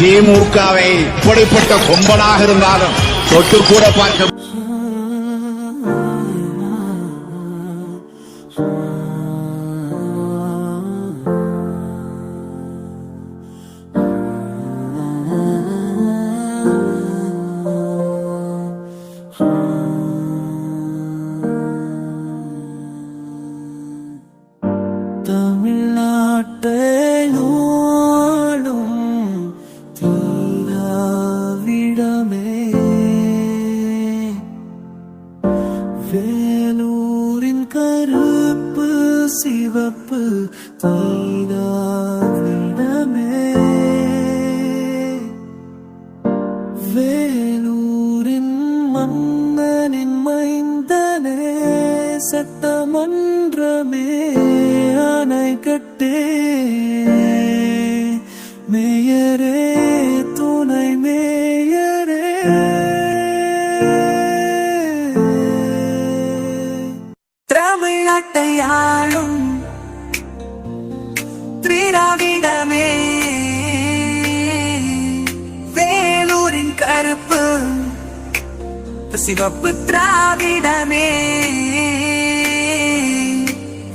திமுகவை இப்படிப்பட்ட கொம்பனாக இருந்தாலும் தொட்டு கூட பார்க்க தமிழ்நாட்டை வேலூரின் கருப்பு சிவப்பு தீராவிடமே வேலூரின் மன்னனின் மைந்தனே சட்டமன்றமே அணை கட்டே. மேயரே துணை மேயரே. திராவிடமே வேலூரின் கருப்பு சிவப்பு திராவிடமே.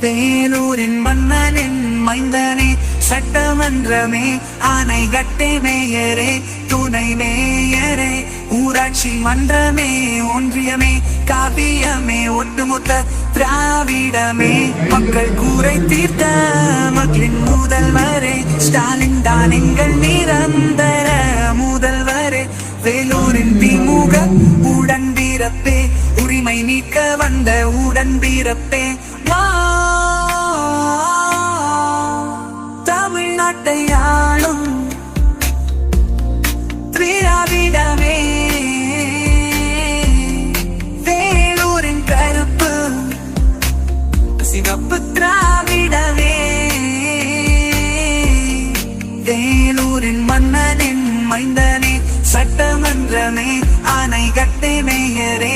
வேலூரின் மன்னனின் மைந்தனே. சட்டமன்றமே ஆனை கட்டை மேயரே துணை மேயரே ஊராட்சி மன்றமே ஒன்றியமே காவியமே ஒட்டுமொத்த திராவிடமே. மக்கள் கூரை தீர்த்த மக்களின் முதல்வரே ஸ்டாலின் தான் எங்கள் நிரந்தர முதல்வரே. வேலூரின் திமுக உடன் பிறப்பே உரிமை நீக்க வந்த உடன் பிறப்பே. வா தமிழ்நாட்டை ஆளும் திராவிடமே வேலூரின் கருப்பு சிவப்பு திராவிடமே. வேலூரின் மன்னனின் மைந்தனே சட்டமன்றமே ஆனை கட்டை மேயரே.